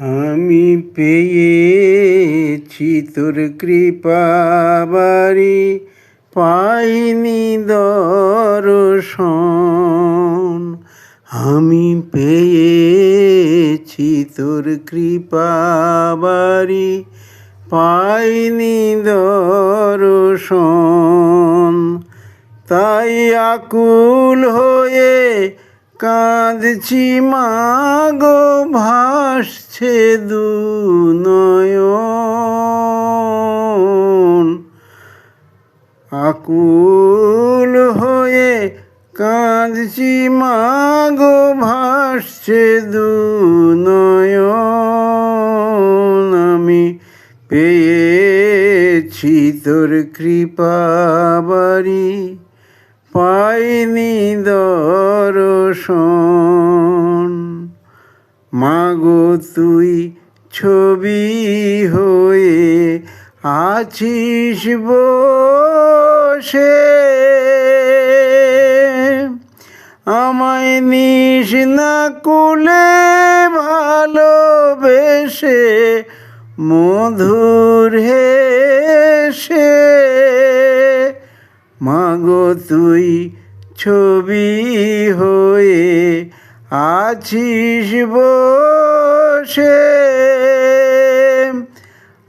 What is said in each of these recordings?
আমি পেয়েছি তোর কৃপাবারি পাইনি দর্শন। আমি পেয়েছি তোর কৃপাবারি পাইনি দর্শন। তাই আকুল হয়ে কাঁদছি, মাগো ভাসছে দু নয়ন। আকুল হয়ে কাঁদছি, মাগো ভাসছে দু নয়ন। আমি পেয়েছি তোর কৃপাবারি পাইনি দর্শন। মাগো, তুই ছবি হয়ে আছিস বসে। আমায় নিস না কুলে ভালোবেসে, মধুর হেসে। মাগো তুই ছবি হয়ে আছিস বসে।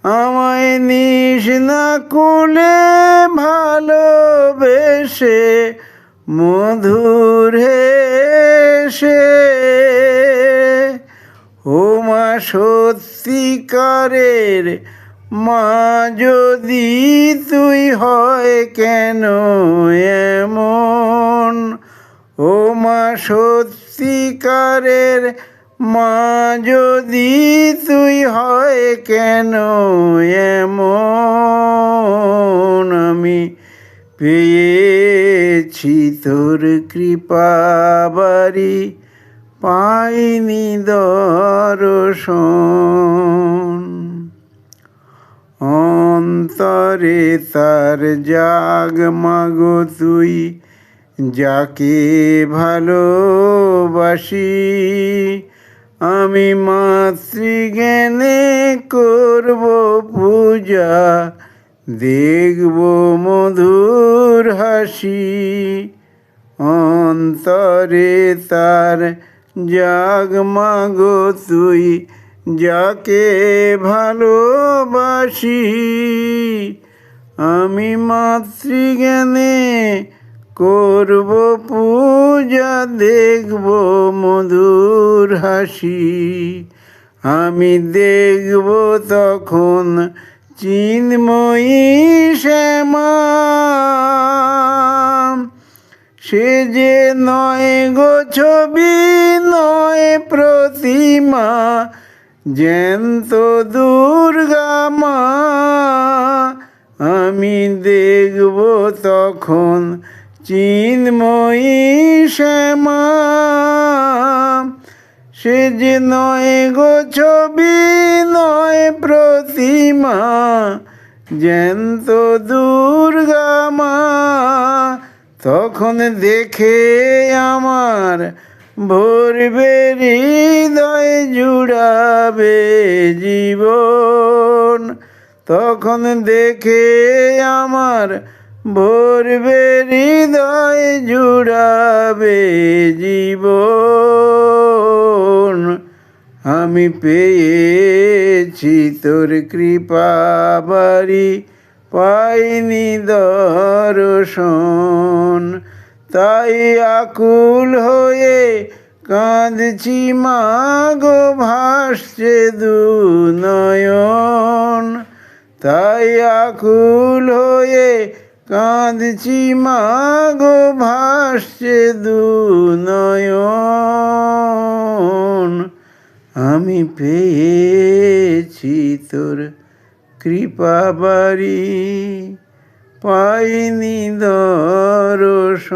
আমায় নিস না কুলে ভালোবেসে, মধুর হেসে। ও মা, সত্যিকারের মা, যদি তুই হয় কেন এমন? ও মা, সত্যিকারের মা, যদি তুই হয় কেন এমন? আমি পেয়েছি তোর কৃপাবারি পাইনি দর্শন। অন্তরে তার জাগ মাগো তুই, যাকে ভালোবাসি। আমি মাতৃজ্ঞানে করব পূজা, দেখব মধুর হাসি। অন্তরে তার জাগ মাগো তুই যাকে ভালোবাসি, আমি মাতৃজ্ঞানে করব পূজা, দেখব মধুর হাসি। আমি দেখব তখন চিন্ময়ী শ্যামা। সে যে নয় গো ছবি, নয় প্রতিমা জ্যান্ত দুর্গা মা, আমি দেখব তখন চিন্ময়ী শ্যামা। সে যে নয় গো ছবি, নয় প্রতিমা, জ্যান্ত দুর্গা মা, তখন দেখে আমার ভরবে হৃদয় জুড়াবে জীবন। তখন দেখে আমার ভরবে হৃদয় জুড়াবে জীবন। আমি পেয়েছি তোর কৃপাবারি পাইনি দর্শন। তাই আকুল হয়ে কাঁদছি, মাগো, ভাসছে দু নয়ন। তাই আকুল হয়ে কাঁদছি, মাগো, ভাসছে দু নয়ন। আমি পেয়েছি তোর কৃপাবারি পাইনি দর্শন।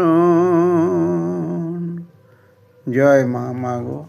জয় মা মাগো